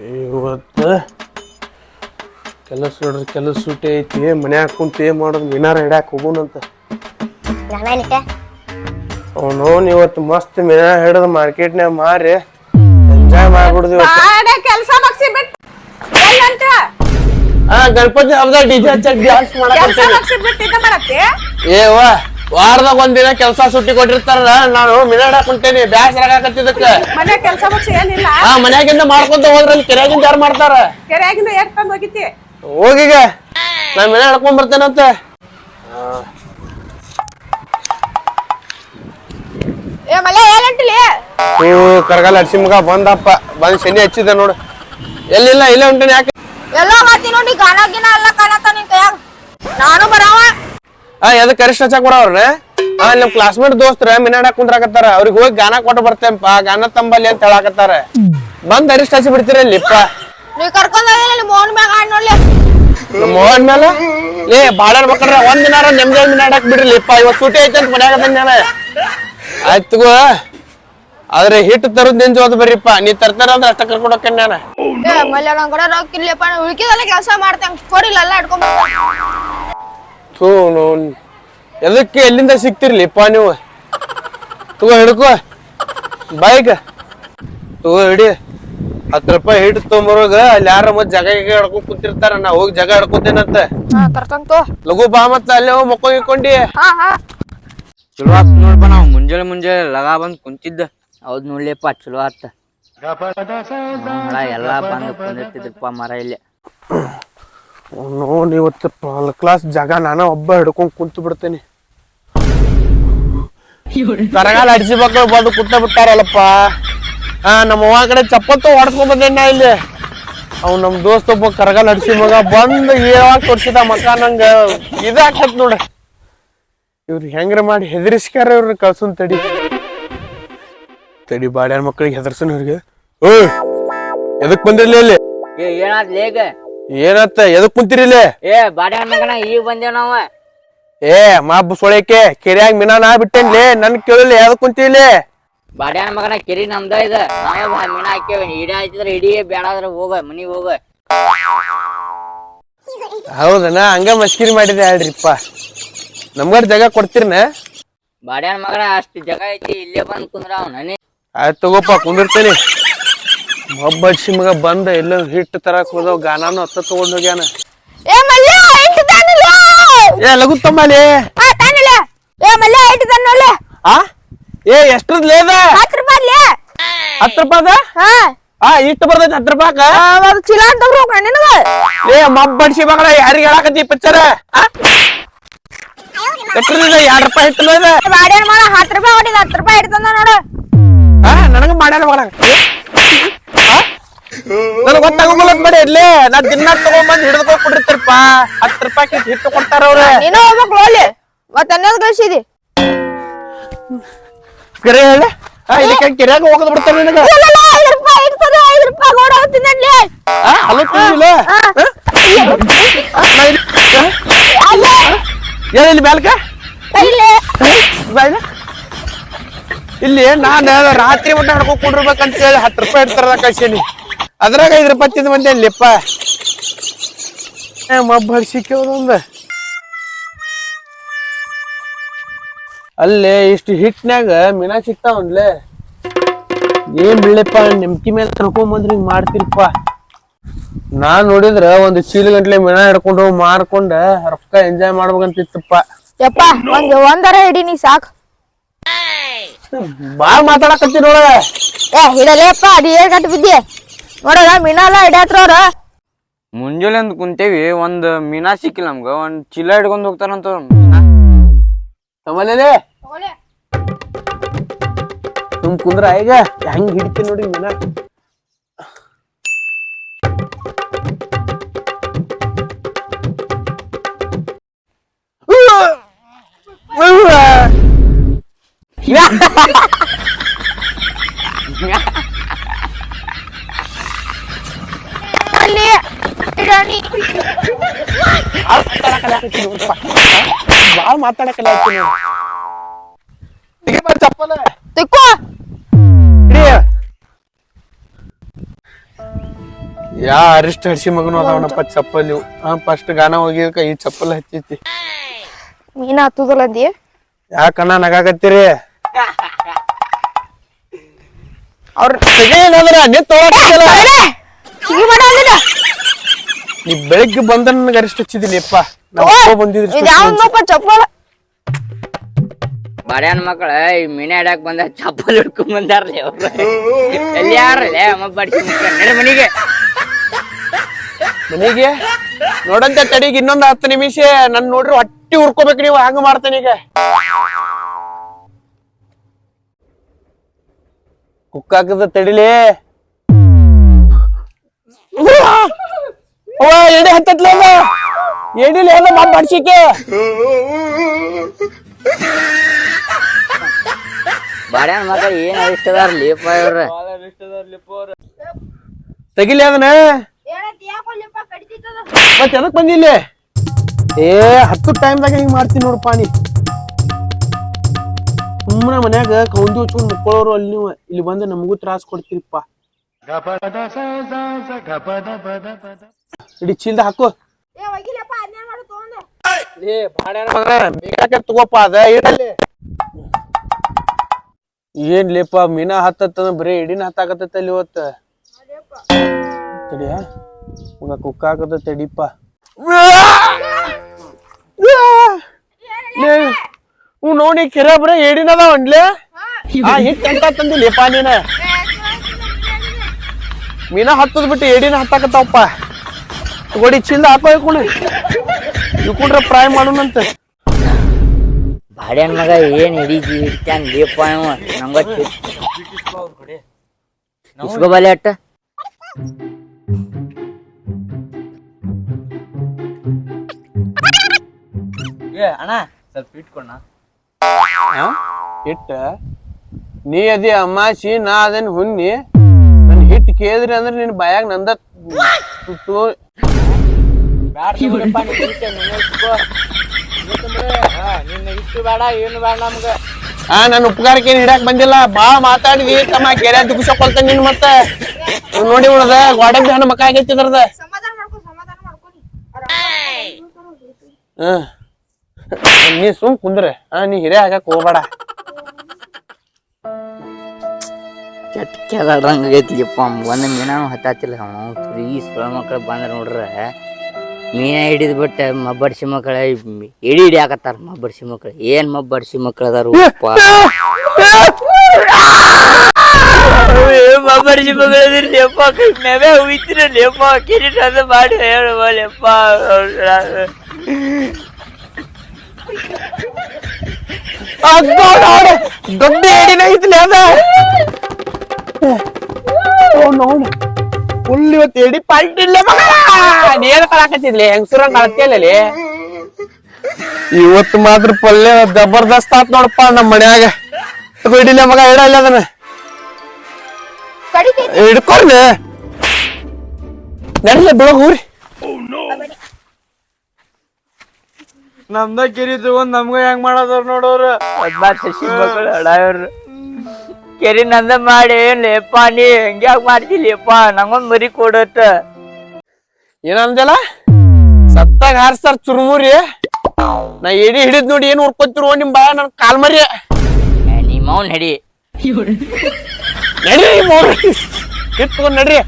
ಇವತ್ತು ಕೆಲಸ ನೋಡ್ರಿ ಕೆಲಸ ಸೂಟಿ ಐತಿ. ಮನ್ಯಾಗ ಕುಂತು ಏನು ಮಾಡೋದು? ಮೀನಾರ ಹಿಡ್ಯಾಕ ಹೋಗೋಣಂತ ಅವನು ಇವತ್ತು ಮಸ್ತ್ ಮೀನಾ ಹಿಡಿದು ಮಾರ್ಕೆಟ್ನ್ಯಾಗ ಮಾರಿ ಎಂಜಾಯ್ ಮಾಡ್ಬಿಡ್ದು ಕೆಲಸ ಬಗ್ಸಿ ಬಿಟ್ಟು ಹಾ ಆ ಗಣಪತಿ ಹಬ್ಬದಾಗ ಡಿಜೆ ಹಚ್ಚಕ್ ಡ್ಯಾನ್ಸ್ ಕೆಲ್ಸ ಮಾಡಕ್ ಬಗ್ಸಿ ವಾರದಾಗ ಒಂದಿನ ಕೆಲಸ ಸುಟ್ಟಿ ಕೊಟ್ಟಿರ್ತಾರ. ನಾನು ಮಿನಾಡಕ್ ಕುಂತೇನಿ ಬ್ಯಾಸರ ಆಗತ್ತಿದ್ದಕ್ಕ ಮನೆ ಕೆಲಸ ಏನಿಲ್ಲ. ಆ ಮನ್ಯಾಗಿಂದ ಮಾಡ್ಕೊಂತ ಹೋದ್ರಲ್ಲಿ ಕೆರೆಯಾಗಿಂದ ಯಾರು ಮಾಡ್ತಾರ? ಕೆರೆಯಾಗಿಂದ ತಂದ್ ಹೋಗಿತಿ ಹೋಗಿಗ ನಾ ಮನೆ ಹಿಡ್ಕೊಂಡ್ ಬರ್ತೇನಂತ ಏ ಮಲೆ ಓ ಕರಗಾಲ ಹಡ್ಸಿ ಮಗ ಬಂದಪ್ಪ. ಬಂದ್ ಶನಿ ಹಚ್ಚಿದ ನೋಡು. ಎಲ್ಲಿಲ್ಲ ಇಲ್ಲ ಉಂಟೇನೆ ಯಾಕೆ? ಎಲ್ಲೋ ಮಾತಿ ನೋಡಿ ಗಾನ ಗಿನ ಎಲ್ಲ ನಿನ್ ಕೈಯಾಗ ನಾನು ಬರಾವ ಆ ಎದ ಕರಿಷ್ಠ ಹಚ್ಚಾಕ್ ಬರವ್ರನ್ನ ಆ ನಮ್ ಕ್ಲಾಸ್ಮೇಟ್ ದೋಸ್ತ್ರ ಮಿನಾಡಕ್ ಕುಂದ್ರಾಕತ್ತಾರ. ಅವ್ರಿಗೆ ಹೋಗಿ ಗಾನ ಕೊಟ್ಟು ಬರ್ತೇನಪ್ಪ ಗಾನ ತಂಬಲ್ಲಿ ಅಂತ ಹೇಳಾಕತ್ತಾರ. ಬಂದ್ ಅರಿಷ್ಟ ಹಚ್ಚಿ ಬಿಡ್ತೀರ ಇಲ್ಲಿಪ್ಪ ನೀವ್ ಕರ್ಕೊಂಡ್ ಮೋಹನ್ ಮ್ಯಾಗ ನೋಡ್ಲಿ. ಮೋಹನ್ ಮೇಲೆ ಏ ಬಾಡರ್ ಮಕ್ಕಳ್ರ ಒಂದ್ ದಿನಾರ ನೆಮ್ಮದಿ ಮಿನಾಡಕ್ ಬಿಡ್ರಿಲಿಪ್ಪ ಇವತ್ ಸೂಟಿ ಐತೆ ಅಂತ ಮನ್ಯಾಗ ನಾನು. ಆಯ್ತು ಆದ್ರೆ ಹಿಟ್ಟು ತರದ್ ನಿನ್ ಹೋದ್ ಬರ್ರಿಪ್ಪ ನೀ ತರ್ತಾರ ಅಂದ್ರೆ ಅಷ್ಟ ಕರ್ಕೊಂಡು ಹೋಗ್ತೇನೆ ನಾನು. ಏ ಮಲ್ಯ ನನ್ ಕೂಡ ರೊಕ್ಕ ಇಲ್ಲಪ್ಪ ನಾ ಕೆಲಸ ಮಾಡ್ತೇನೆ. ಕೊಡಿಲ್ಲ ಎಲ್ಲ ಇಟ್ಕೊಂಡ್ ಥೂ ಎದಕ್ಕೆ ಎಲ್ಲಿಂದ ಪಾ ನೀವು. ತಗೋ ಹಿಡ್ಕೋ. ಬೈಕ್ ತಗೋ ಹಿಡಿ. ಹತ್ತು ರೂಪಾಯಿ ಹಿಟ್ಟು ತೊಗೊಂಬರೋಗ ಅಲ್ಲಿ ಯಾರ ಮತ್ ಜಾಗ ಗೀಗ ಹಿಡ್ಕೊಂಡ್ ಕುಂತಿರ್ತಾರ? ನಾ ಹೋಗಿ ಜಗ ಹಿಡ್ಕೊತೇನಂತ. ಲಘು ಬಾ ಮತ್ತ ಅಲ್ಲೇ ಹೋಗಿ ಮಕ್ಕೊಂಡ್ ಇಕ್ಕೊಂಡಿ ಹಾ ಹಾ. ಚಲೋ ಆತ್ ನೋಡ್ಪ ನಾವು ಮುಂಜಾನೆ ಮುಂಜಾನೆ ಲಗಾ ಬಂದ್ ಕುಂತಿದ್ದ. ಹೌದ್ ನೋಡ್ಲಿಪ್ಪ ಚಲೋ ಆತ. ಎಲ್ಲಾ ಬಂದ್ ಕುಂದಿರ್ತಿದ್ರಪ್ಪ ಮರ ಇಲ್ಲಿ. ನೋಡ್ ಇವತ್ತು ಕ್ಲಾಸ್ ಜಾಗ ನಾನ ಒಬ್ಬ ಹಿಡ್ಕೊಂಡ್ ಕುಂತು ಬಿಡ್ತೇನೆ. ಕರಗಾಲ ಅಡಿಸಿ ಮಕ್ಕಳು ಬಂದು ಕುಂತ ಬಿಟ್ಟಾರಲ್ಲಪ್ಪ. ಹಾ ನಮ್ಮ ಅವ್ವ ಕಡೆ ಚಪ್ಪತ್ತು ಹೊಡ್ಸ್ಕೊಂಡ್ ಬಂದೆ ಇಲ್ಲಿ? ಅವ್ ನಮ್ ದೋಸ್ತ ಒಬ್ಬ ಕರಗಾಲ ಅಡಿಸಿ ಮಗ ಬಂದು ಏವಾಗ ತೋರಿಸಿದ ಮಕ್ಕ ನಂಗ. ಇದಾಕತ್ ನೋಡ. ಇವ್ರು ಹೆಂಗ್ರ ಮಾಡಿ ಹೆದರಿಸ್ಕ್ಯಾರ ಇವ್ರ ಕಳ್ಸನ್ ತಡಿ. ತಡಿ ಬಾಡ್ಯಾರ ಮಕ್ಕಳಿಗೆ ಹೆದರ್ಸನ್ ಇವ್ರಿಗೆ. ಓ ಎದಕ್ ಬಂದಿರ್ಲಿ ಇಲ್ಲಿ ಏನತ್ತ ಎದಕ್ ಕುಂತಿರಿಲ್ಲೇ ಏ ಬಾಡಿ ಮಗನ ಈಗ ಬಂದೇವ್ ನಾವ. ಏ ಮಾಬ್ ಸೊಳಕ್ಕೆ ಕೆರೆಯಾಗ ಮಿನಾ ನಾ ಬಿಟ್ಟೇನ್ಲಿ ನನ್ ಕೇಳಿಲ್ಲ ಯಾವ್ದು ಕುಂತಿಲಿ ಬಾಡ್ಯಾನ ಮಗನ ಕೆರಿ ನಮ್ದ ಇದ. ನಾವೇ ಬಾ ಮೀನ ಹಾಕ್ಯವ. ಇಡೀ ಇಡಿ ಬೇಡಾದ್ರ ಹೋಗ ಮನಿಗ್ ಹೋಗ. ಹೌದನ ಹಂಗ ಮಸ್ಕಿರಿ ಮಾಡಿದೆ ಹೇಳ್ರಿಪ್ಪ. ನಮ್ಗಾರ ಜಾಗ ಕೊಡ್ತೀರ್ನ? ಬಾಡ್ಯಾನ ಮಗನ ಅಷ್ಟ ಜಾಗ ಐತಿ ಇಲ್ಲೇ ಬಂದ್ ಕುಂದ್ರ ಅವ್ನ ಆಯ್ತು ತಗೋಪ್ಪ ಕುಂದಿರ್ತೀನಿ. ಮಬ್ಬ ಹಡ್ಸಿ ಮಗ ಬಂದ ಎಲ್ಲೋ ಹಿಟ್ಟು ತರಕ್ ಹೋದವ್ ಗಾನಾನು ಹತ್ತ ತಗೊಂಡ್ ಹೋಗ್ಯಾನ. ಏ ಮಲ್ಯ ಐಟ್ ತಾನಿಲ್ಲ? ಏ ತಮ್ಮಲಿ ಹಾ ತಾನಿಲ್ಲ. ಏ ತಾನಲ್ಲ? ಆ? ಏ ಎಷ್ಟ್ರದ್ ಲೇದ ಹತ್ತು ರೂಪಾಯಿ ಹತ್ತು ರೂಪಾಯ್ದ? ಹಾ. ಆ ಇಟ್ಟು ಬರ್ತೈತಿ ಹತ್ತು ರೂಪಾಯ್ಕ? ಅದು ಚೀಲ ಅಂತ ಹೋಗ್ರ ನಿನಗ. ಏ ಮಬ್ಬ ಹಡ್ಸಿ ಮಗಳ ಯಾರಿಗೆ ಹೇಳಾಕತ್ತಿ ಪಿಕ್ಚರ್ ಎಷ್ಟ್ರದಿದೆ ಎರಡ್ ರೂಪಾಯಿ ಹಿಟ್ಟು ಲೇದ ಬಾಡ್ಯಾನ ಮಾಡ ಹತ್ತು ರೂಪಾಯಿ ಹೊಡಿದ ಹತ್ತು ರೂಪಾಯಿ ಇಡ್ತಂದ ನೋಡು. ಆ ನನಗ ಮಾಡ್ಯಾರ ಮಗಳ. ನನಗೆ ಗೊತ್ತಾಗಲ್ಲ ಬೇಡ ಇರ್ಲಿ ನಾ ದಿನ ತಗೊಂಬಂದ್ ಹಿಡಿದು ಕೊಟ್ಟಿರ್ತಾರಪ್ಪ ಹತ್ತು ರೂಪಾಯಿ ಹಿಟ್ಟು ಕೊಡ್ತಾರ ಅವ್ರ. ನೀನು ಹೋಗ್ಬೇಕು ಮತ್ತೆ ಅನ್ನೋದು ಕಳ್ಸಿದಿ. ಕರೆ ಹೇಳ. ಇದಕ್ಕೆ ಕೆರೆಯಾಗ ಹೋಗದ್ ಬಿಡ್ತಾರ ನಿನಗ? ಇಲ್ಲ, ಅಲ್ಲ ಇಲ್ಲಿ ಬ್ಯಾಲ್ಕ? ಬಾಯ್ಲ ಇಲ್ಲಿ. ನಾನು ರಾತ್ರಿ ಊಟ ಕುಂಡಿರ್ಬೇಕಂತ ಹೇಳಿ ಹತ್ತು ರೂಪಾಯಿ ಇಡ್ತಾರ ಕಳ್ಸೀನಿ. ಅದ್ರಾಗ ಐದು ರೂಪಾಯಿ ತಿಂದು ಬಂದೆ ಅಲ್ಲಿಪ್ಪ ಮಬ್ಬ ಹಡ್ಸಿಕ್ಕೆ ಒಂದ ಅಲ್ಲೇ ಇಷ್ಟು ಹಿಟ್ನಾಗ ಮೀನಾ ಸಿಗ್ತಾವನ್ಲೆ. ಏನ್ ಬಿಡ್ಲಿಪ್ಪ ನಿಮ್ಕಿ ಮೇಲೆ ತರ್ಕೊಂಬಂದ್ರಿ ಹಿಂಗ್ ಮಾಡ್ತಿರಪ್ಪ. ನಾನ್ ನೋಡಿದ್ರ ಒಂದು ಚೀಲ ಗಂಟ್ಲೆ ಮೀನಾ ಹಿಡ್ಕೊಂಡು ಹೋಗಿ ಮಾರ್ಕೊಂಡ ರೊಕ್ಕ ಎಂಜಾಯ್ ಮಾಡ್ಬೇಕಂತಿತ್ತಪ್ಪ. ಯಪ್ಪ ಒಂದ್ ಒಂದರ ಹಿಡಿ ನೀ ಸಾಕು. ಬಾಳ್ ಮಾತಾಡಕತ್ತಿ ನೋಡ. ಏ ಹಿಡಲೇಪ್ಪ ಅದು ಗಟ್ಟು ಬಿದ್ದಿ. ನೋಡಲ್ಲ ಮಿನಾಲ ಹಿಡ್ಯಾತ್ರ ಅವ್ರ ಮುಂಜಾನೆ ಅಂದ್ ಕುಂತೇವಿ ಒಂದ್ ಮೀನಾ ಸಿಕ್ಕಿಲ್ಲ ನಮ್ಗ ಒಂದ್ ಚೀಲ ಹಿಡ್ಕೊಂಡ್ ಹೋಗ್ತಾರಂತ ತಮ್ಮಲ್ಲೇ ತುಮ್ ಕುಂದ್ರ ಈಗ ಹೆಂಗ್ ಹಿಡಿತೀನಿ ನೋಡಿ ಮೀನಾ. ಅಲ್ಲಿ ಬಾಳ್ ಮಾತಾಡಕಲ್ಲ ಚಪ್ಪಲ ತಿಕ್ಕೋ ಯಾ ಅರಿಷ್ಟ ಹಡ್ಸಿ ಮಗನು ಅದಾವನಪ್ಪ ಚಪ್ಪಲ್. ಇವು ಹಾ ಫಸ್ಟ್ ಗಾನ ಹೋಗಿದ್ಕ ಈ ಚಪ್ಪಲ್ ಹತ್ತೈತಿ ಮೀನ ಹತ್ತುದಲ್ಲ ಅಂದಿ? ಯಾಕಣ್ಣ ನಗಾಕತ್ತೀರಿ? ಅವ್ರ ಏನಂದ್ರ ನಿಂತ ಸಿಗಿ ಮಾಡ ಅಂದಿಲ್ಲ ನೀ ಬೆಳಿಗ್ಗೆ ಬಂದ ನನಗೆ ಅರಿಷ್ಟು ಹಚ್ಚಿದಿಲ್ಲಪ್ಪ ನಾವು ಬಂದಿದ್ರಿ ಚಪ್ಪಲ. ಬಡ್ಯಾನ್ ಮಕ್ಕಳ ಈ ಮೀನ ಹಿಡ್ಯಾಕ್ ಬಂದ ಚಪ್ಪಲ್ ಹಿಡ್ಕೊಂಡ್ ಬಂದಾರ್ಲಿ ಅವ್ರ. ಎಲ್ಲಿ ಯಾರಲ್ಲೇ ಅಮ್ಮ ಬಡ್ಸಿ ಮನಿಗೆ. ಮನೆಗೆ? ನೋಡಂತ ತಡಿಗೆ ಇನ್ನೊಂದ್ ಹತ್ತು ನಿಮಿಷ ನನ್ ನೋಡ್ರಿ ಹೊಟ್ಟಿ ಉರ್ಕೋಬೇಕು ನೀವು ಹಂಗ ಮಾಡ್ತೇನೆ ಈಗ. ಕುಕ್ಕಾಕದ ತಡಿಲಿ. ಅವ್ವ ಎಡೆ ಹತ್ತತ್ಲ ಎಡಿಲಿ ಎಲ್ಲ ಮಾತು ಬಡ್ಸಿಕೆ ಬಾಡ್ಯಾನ ಮಕ್ಕಳ ಏನ್ ಅರಿಷ್ಟದಾರ ಲೇಪ ಇವ್ರ? ತೆಗಿಲಿ ಅದನ್ನ. ಮತ್ ಎದಕ್ ಬಂದಿಲ್ಲ ಏ ಹತ್ತು ಟೈಮ್ದಾಗ ಹಿಂಗ್ ಮಾಡ್ತೀನಿ ನೋಡಪ್ಪ ನೀ. ಸುಮ್ಮನೆ ಮನ್ಯಾಗ ಕೌಂದಿ ಹಚ್ಕೊಂಡ್ ಮುಕ್ಕೊಳ್ಳೋರು ಅಲ್ಲಿ ನೀವು. ಇಲ್ಲಿ ಬಂದು ನಮಗೂ ತ್ರಾಸ ಕೊಡ್ತೀರಿಪ್ಪ. ಇಡಿ ಚೀಲ್ದ ಹಾಕು. ಏ ಬೇಕಾಕೆ ತಗೋಪ್ಪ ಅದ ಇಡಲ್ಲಿ. ಏನ್ ಲೇಪ ಮೀನಾ ಹತ್ತತ್ತ ಬರೀ ಇಡಿನ ಹತ್ತಾಕತ್ತ ಅಲ್ಲಿ ಇವತ್ತ. ತಡಿಯ ಮಗ ಕುಕ್ಕ ಹಾಕದ ತಡಿಪ್ಪ. ಹ್ಞೂ ನೋಡಿ ಕೆರೆ ಬರೀ ಏಡಿನದ ಒಂಡ್ಲೆ ಆ ಹಿಟ್ ಅಂತ ತಂದಿಲ್ಲ ನೀನ. ಮೀನಾ ಹತ್ತದ್ ಬಿಟ್ಟು ಏಡಿನ ಹತ್ತಾಕತ್ತಾವಪ್ಪ. ತಗೋಡಿ ಚಿಂದ ಹಾಕೋ ಇಕ್ಕೊಂಡು ಇಕ್ಕೊಂಡ್ರೆ ಫ್ರೈ ಮಾಡೋಣಂತ ಬಾಡ್ಯಾನ ಮಗ ಏನ್ ಹಿಡಿ ಇವ ನಂಗ ಇಸ್ಕೋಬಲ್ಲಿ ಅಟ್ಟ. ಏ ಅಣ್ಣ ಸ್ವಲ್ಪ ಇಟ್ಕೊಂಡ? ಹಿಟ್ಟ ನೀ ಅದಿ ಅಮ್ಮಾಸಿ ನಾ ಅದನ್ನ ಹುನ್ನಿ ನನ್ ಹಿಟ್ ಕೇಳಿದ್ರಿ ಅಂದ್ರೆ ನಿನ್ ಬಾಯಾಗ ನಂದ ಇಟ್ಕೋ ನಿನ್ನ ಇಟ್ಟು ಬೇಡ ಏನು ಬೇಡ ನಮ್ಗ. ಆ ನನ್ ಉಪಕಾರಕ್ಕೆ ಹಿಡಕ್ ಬಂದಿಲ್ಲ. ಬಾ ಮಾತಾಡಿದಿ ತಮ್ಮ ಕೆರೆ ದುಗ್ಸಕೊಳ್ತಾನೆ ನಿನ್ ಮತ್ತೆ. ನೋಡಿ ಉಳದ ಗೋಡಂಬಿ ಹಣ್ಣು ಮಕ್ಕ ಆಗೈತಿ ಇದ್ರದ. ಸಮಾಧಾನ ಮಾಡ್ಕೊ ಸಮಾಧಾನ ಮಾಡ್ಕೊನಿ ಹ್ಮ್ ನೀ ಸುಮ್ ಕುಂದ್ರೆ. ಹಾ ನೀ ಹಿರೇ ಆಗಕ್ ಹೋಗ್ಬೇಡ. ಕೆಟ್ಟ ಕೆಳರಂಗ ಆಗೈತಿಲಿಪ್ಪ ಒಂದ್ ಮೀನಾನು ಹತ್ತಾತಿಲ್ಲ. ಅವ ತುರಿ ಸುಳ ಮಕ್ಳು ಬಂದ್ರ ನೋಡ್ರ ಮೀನ ಹಿಡಿದ್ ಬಿಟ್ಟ ಮಬ್ಬಡ್ಸಿ ಮಕ್ಕಳ ಇಡಿ ಹಿಡಿಯಾಕತ್ತಾರ ಮಬ್ಬಡ್ಸಿ ಮಕ್ಳು ಏನ್ ಮಬ್ಬಡ್ಸಿ ಮಕ್ಳು ಅದಾರ ಮಬ್ಬಡ್ಸಿ ಲೇಪ ಕಿರೀಟ ಅದು ಮಾಡಿ ಹೇಳುವ ದೊಡ್ಡ ಐತ್ಲಿ ಅದ. ಓ ನೋಡು. ಫುಲ್ ಇವತ್ತು ಎಡಿ ಪಾಲ್ಟಿಲ್ಲ ಮಗ ನೀನ್ ಕಳಾಕತ್ತಿದ್ಲಿ ಹೆಂಗಸುರಂಗ್ ಕಳತಿಯಲ್ಲಿ ಇವತ್ತು ಮಾತ್ರ ಪಲ್ಯ ಜಬರ್ದಸ್ತ್ ಆತ್ ನೋಡಪ್ಪ ನಮ್ಮ ಮನ್ಯಾಗ. ತಗೋ ಹಿಡಿಲೆ ಮಗ ಇಡ ಇಲ್ಲ ಅದನ್ನ. ಹಿಡ್ಕೊಂಡೆ ನಡಲೆ ಬೆಳಗ್ ಊರಿ. ನಮ್ದ ಕಿರಿ ತಗೊಂಡ್ ನಮ್ಗ ಹೆಂಗ್ ಮಾಡೋದ್ರ ನೋಡೋರು? ಶಶಿ ಮಕ್ಕಳು ಅಡಾಯವ್ರು ಕೆರಿ ನಂದ ಮಾಡಿ ಲೇಪ ನೀ ಹೆಂಗ ಮಾಡ್ತಿ ಲೇಪ? ನಂಗೊಂದ್ ಮರಿ ಕೊಡತ್ತ. ಏನಂದಲ್ಲ ಸತ್ತಾಗ ಹಾರಿಸ್ತಾರ ಚುರುಮುರಿ. ನಾ ಎಡಿ ಹಿಡಿದ್ ನೋಡಿ ಏನ್ ಹುರ್ಕೊತಿರು ನಿಮ್ ಬಾಯ ನನ್ ಕಾಲ್ ಮರಿ. ನಿಮ್ಮ ಅವ್ನ್ ನಡಿ. ನಡ್ರಿ ಇಟ್ಕೊಂಡ್ ನಡ್ರಿ.